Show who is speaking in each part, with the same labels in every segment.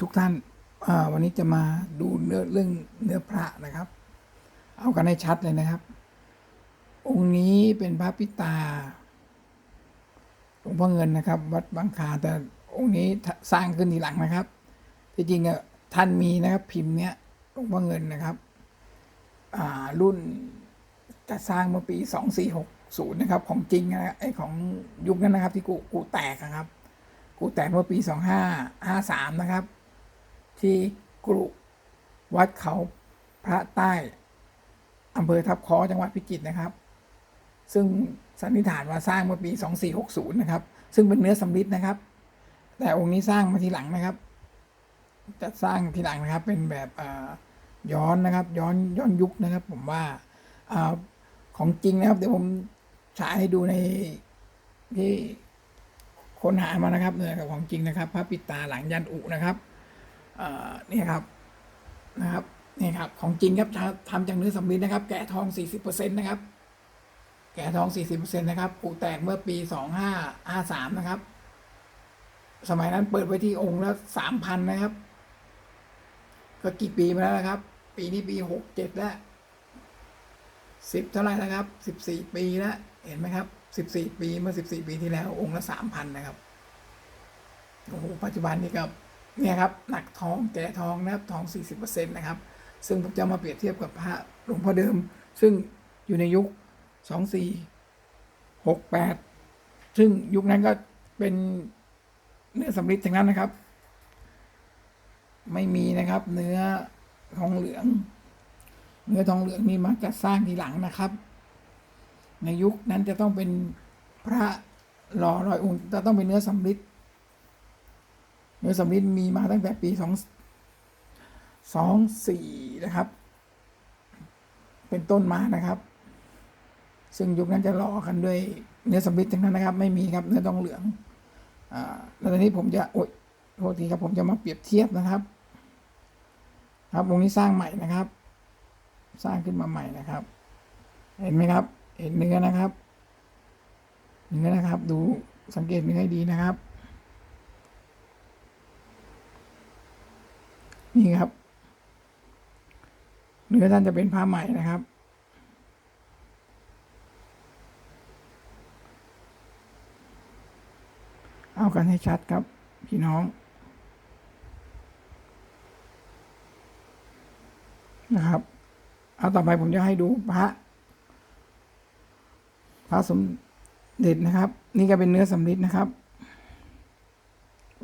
Speaker 1: ทุกท่านวันนี้จะมาดูเนื้อเรื่องเนื้อพระนะครับ เอากันให้ชัดเลยนะครับ องค์นี้เป็นพระปิตาหลวงพ่อเงินนะครับ วัดบางคาแต่องค์นี้สร้างขึ้นทีหลังนะครับที่จริงอะท่านมีนะครับพิมพ์เนี้ยหลวงพ่อเงินนะครับรุ่นจะสร้างเมื่อปีสองสี่หกศูนย์นะครับ ของจริงนะไอของยุคนั้นนะครับ ที่กูกูแตกนะครับ กูแตกเมื่อปีสองห้าห้าสามนะครับ ที่กรุวัดเขาพระใต้อำเภอทับคอจังหวัดพิจิตรนะครับ ซึ่งสันนิษฐานว่าสร้างเมื่อปี 2460 นะครับ ซึ่งเป็นเนื้อสำริดนะครับ แต่องค์นี้สร้างมาทีหลังนะครับจะสร้างทีหลังนะครับ เป็นแบบอ่อย้อนนะครับ ย้อนย้อนยุคนะครับ ผมว่าอของจริงนะครับ เดี๋ยวผมฉายให้ดูในที่ค้นหามานะครับเนื้อกับของจริงนะครับพระปิตาหลังยันอุนะครับ นี่ครับนะครับนี่ครับ ของจริงครับทำจากเนื้อสำริดนะครับ แกะทอง 40%นะครับ แกะทอง 40%นะครับปูแตกเมื่อปี 2553 นะครับ สมัยนั้นเปิดไว้ที่องค์ละ3,000 นะครับ ก็กี่ปีมาแล้วนะครับ ปีนี้ปี 67 แล้ว 10 เท่าไหร่แล้วครับ 14 ปีแล้ว เห็นไหมครับ 14 ปีเมื่อ 14 ปีที่แล้ว องค์ละ3,000 นะครับ โอ้โห ปัจจุบันนี้ก็ เนี่ยครับหนักทองแก่ทองนะครับทอง 40%นะครับ ซึ่งผมจะมาเปรียบเทียบกับพระหลวงพ่อเดิม ซึ่งอยู่ในยุค 2468 ซึ่งยุคนั้นก็เป็นเนื้อสำริดทั้งนั้นนะครับ ไม่มีนะครับเนื้อทองเหลือง เนื้อทองเหลืองนี่มักจะสร้างทีหลังนะครับ ในยุคนั้นจะต้องเป็นพระหล่อรอยองค์จะต้องเป็นเนื้อสำริด เนื้อสำริดมีมาตั้งแต่ปีสองสองสี่นะครับ เป็นต้นมานะครับ ซึ่งยุคนั้นจะหล่อกันด้วยเนื้อสำริดทั้งนั้นนะครับ ไม่มีครับเนื้อทองเหลืองอ่าแล้วตอนนี้ผมจะโอ๊ยโทษทีครับผมจะมาเปรียบเทียบนะครับ ครับวงนี้สร้างใหม่นะครับ สร้างขึ้นมาใหม่นะครับ เห็นไหมครับ เห็นเนื้อนะครับ เนื้อนะครับ ดูสังเกตเนื้อให้ดีนะครับ นี่ครับเนื้อท่านจะเป็นผ้าใหม่นะครับ เอากันให้ชัดครับ พี่น้อง นะครับ เอาต่อไปผมจะให้ดูพระพระสมเด็จนะครับ นี่ก็เป็นเนื้อสำริดนะครับ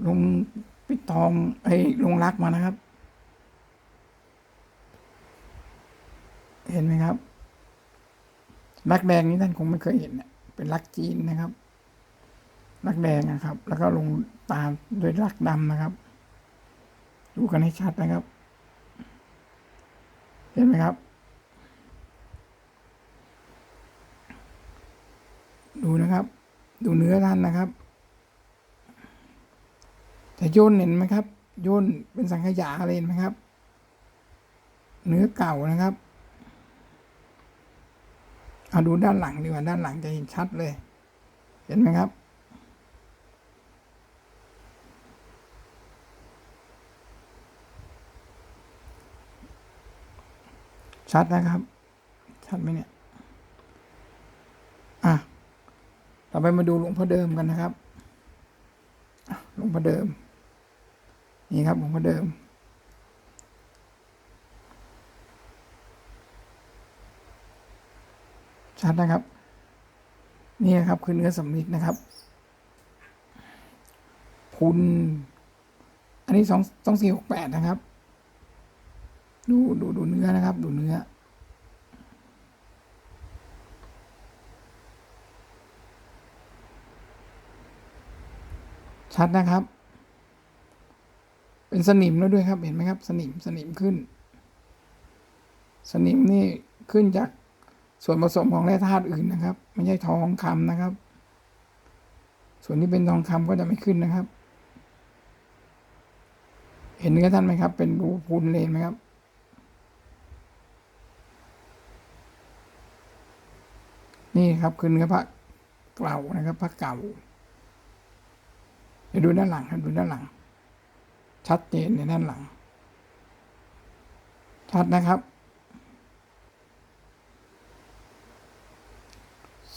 Speaker 1: ลงปิดทองไอ้ลงรักมานะครับ เห็นไหมครับ รักแดงนี้ท่านคงไม่เคยเห็นเป็นรักจีนนะครับ รักแดงนะครับ แล้วก็ลงตามด้วยรักดำนะครับ ดูกันให้ชัดนะครับ เห็นไหมครับ ดูนะครับ ดูเนื้อท่านนะครับแต่ย่นเห็นไหมครับย่นเป็นสังขยาเลยเห็นไหมครับ เนื้อเก่านะครับ เอาดูด้านหลังดีกว่าด้านหลังจะเห็นชัดเลย เห็นไหมครับ ชัดนะครับ ชัดไหมเนี่ย อะ ต่อไปมาดูหลวงพ่อเดิมกันนะครับหลวงพ่อเดิม นี่ครับหลวงพ่อเดิม ชัดนะครับ นี่ครับคือเนื้อสำลิดนะครับพุนอันนี้สองสองสี่หกแปดนะครับ ดูดูดูเนื้อนะครับ ดูเนื้อชัดนะครับ เป็นสนิมแล้วด้วยครับ เห็นไหมครับ สนิม สนิมขึ้น สนิมนี่ขึ้นจาก ส่วนผสมของแร่ธาตุอื่นนะครับ ไม่ใช่ทองคำนะครับ ส่วนที่เป็นทองคำก็จะไม่ขึ้นนะครับ เห็นเนื้อท่านไหมครับ เป็นรูพูนเลนไหมครับ นี่ครับคือเนื้อพระเก่านะครับพระเก่าเดี๋ยวดูด้านหลังครับดูด้านหลัง ชัดเจนในด้านหลังชัดนะครับ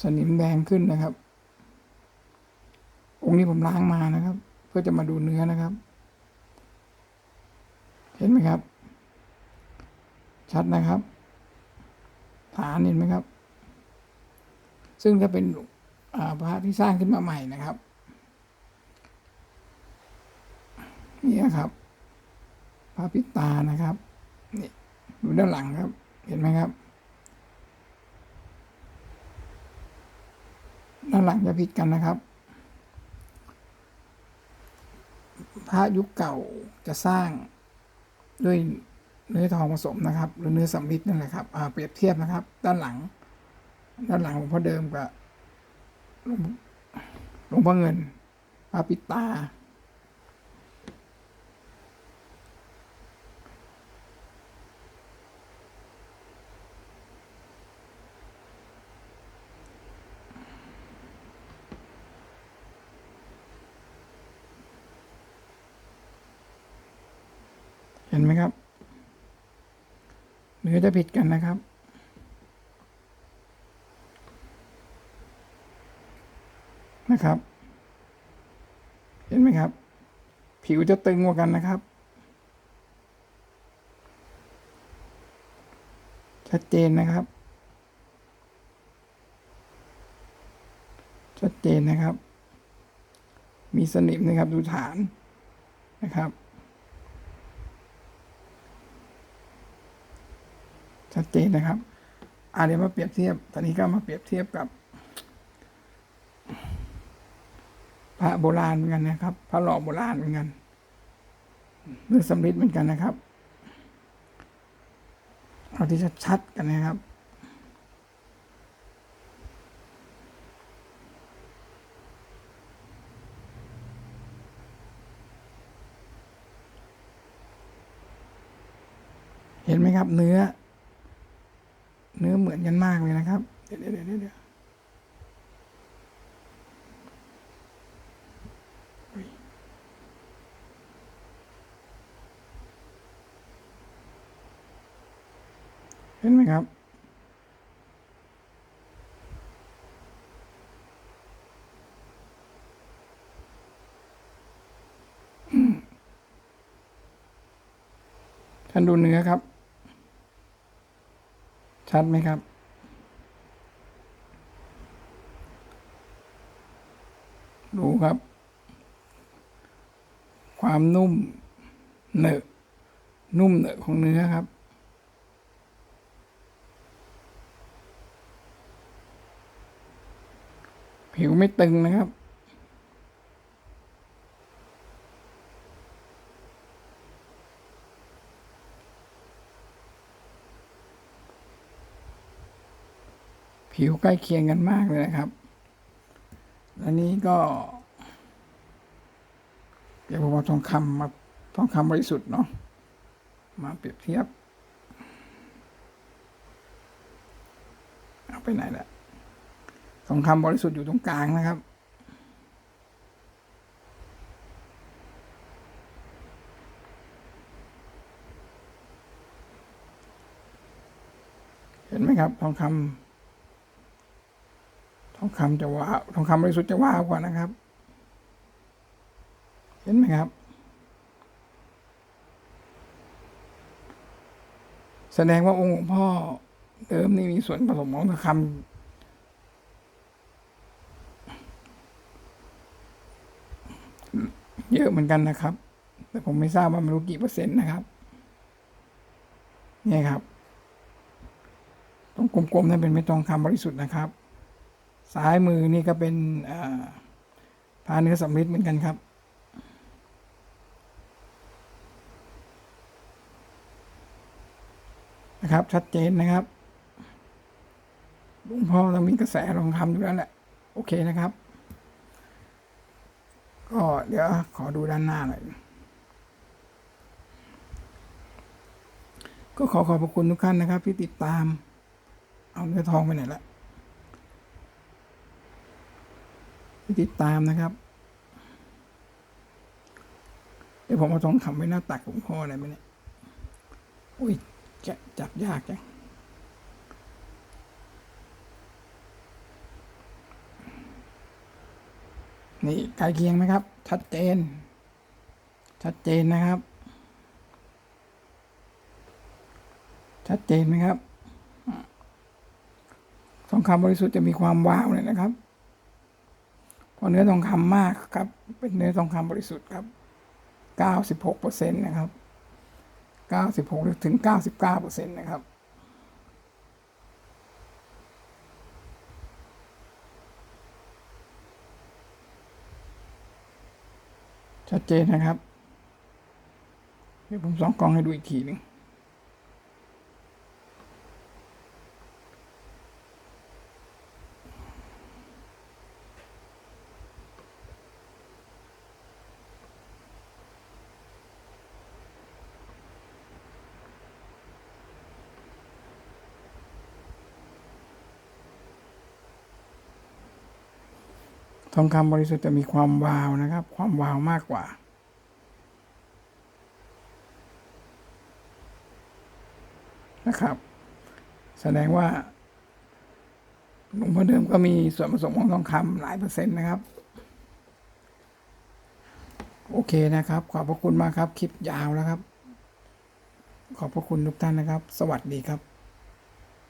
Speaker 1: สนิมแดงขึ้นนะครับ องค์นี้ผมล้างมานะครับ เพื่อจะมาดูเนื้อนะครับ เห็นไหมครับ ชัดนะครับฐานเห็นไหมครับ ซึ่งจะเป็นพระที่สร้างขึ้นมาใหม่นะครับนี่ครับพระปิตานะครับ นี่ดูด้านหลังครับ เห็นไหมครับ ด้านหลังจะผิดกันนะครับ พระยุคเก่าจะสร้างด้วยเนื้อทองผสมนะครับ หรือเนื้อสำริดนั่นแหละครับเปรียบเทียบนะครับ ด้านหลัง ด้านหลังหลวงพ่อเดิมกับหลวงพ่อเงินพระปิตา ห็นไหมครับเนื้อจะผิดกันนะครับ นะครับ เห็นไหมครับ ผิวจะตึงกว่ากันนะครับ ชัดเจนนะครับ ชัดเจนนะครับ มีสนิมนะครับดูฐานนะครับ ชัดเจนนะครับอาเดี๋ยวมาเปรียบเทียบ ตอนนี้ก็มาเปรียบเทียบกับ พระโบราณเหมือนกันนะครับ พระหล่อโบราณเหมือนกันเนื้อสำริดเหมือนกันนะครับ เอาที่ชัดๆกันนะครับเห็นไหมครับ เนื้อ นื้อเหมือนกันมากเลยนะครับ เดี๋ยวเดี๋ยวเดี๋ยวเดี๋ยวอุ๊ยเห็นไหมครับ ท่านดูเนื้อครับ ชัดไหมครับ ดูครับ ความนุ่มเหนอะนุ่มเหนอะของเนื้อครับ ผิวไม่ตึงนะครับ ผิวใกล้เคียงกันมากเลยนะครับและนี้ก็ เดี๋ยวผมเอาทองคำมาทองคำบริสุทธิ์เนาะมาเปรียบเทียบ เอาไปไหนละทองคำบริสุทธิ์อยู่ตรงกลางนะครับเห็นไหมครับทองคำ องคำจะว้าวทองคำบริสุทธิ์จะว้าวกว่านะครับ เห็นไหมครับ แสดงว่าองค์หลวงพ่อเดิมนี่มีส่วนผสมของทองคำเยอะเหมือนกันนะครับ แต่ผมไม่ทราบว่ามันรู้กี่เปอร์เซ็นต์นะครับนี่ครับ ตรงกลมๆนั่นเป็นเม็ดทองคำบริสุทธิ์นะครับ ซ้ายมือนี่ก็เป็นพาเนื้อสำริดเหมือนกันครับ นะครับ ชัดเจนนะครับหลวงพ่อต้องมีกระแสทองคำอยู่แล้วแหละ โอเคนะครับ ก็เดี๋ยวขอดูด้านหน้าหน่อยก็ขอขอบพระคุณทุกท่านนะครับ ที่ติดตาม เอาเนื้อทองไปไหนละ ที่ ติดตามนะครับเดี๋ยวผมเอาทองคำไว้หน้าตักหลวงพ่ออะไรไหมเนี่ยอุ้ยจะจับยากจังนี่ใกล้เคียงไหมครับ ชัดเจน ชัดเจนนะครับ ชัดเจนไหมครับทองคำบริสุทธิ์จะมีความวาวเลยนะครับ เพราะเนื้อทองคำมากครับ เป็นเนื้อทองคำบริสุทธิ์ครับเก้าสิบหกเปอร์เซ็นต์นะครับเก้าสิบหกถึงเก้าสิบเก้าเปอร์เซ็นต์นะครับชัดเจนนะครับ เดี๋ยวผมสองกล้องให้ดูอีกทีหนึ่ง องคำบริสุทธิ์จะมีความวาวนะครับ ความวาวมากกว่า นะครับ แสดงว่าหลวงพ่อเดิมก็มีส่วนผสมของทองคำหลายเปอร์เซ็นต์นะครับ โอเคนะครับ ขอบพระคุณมากครับ คลิปยาวแล้วครับ ขอบพระคุณทุกท่านนะครับ สวัสดีครับ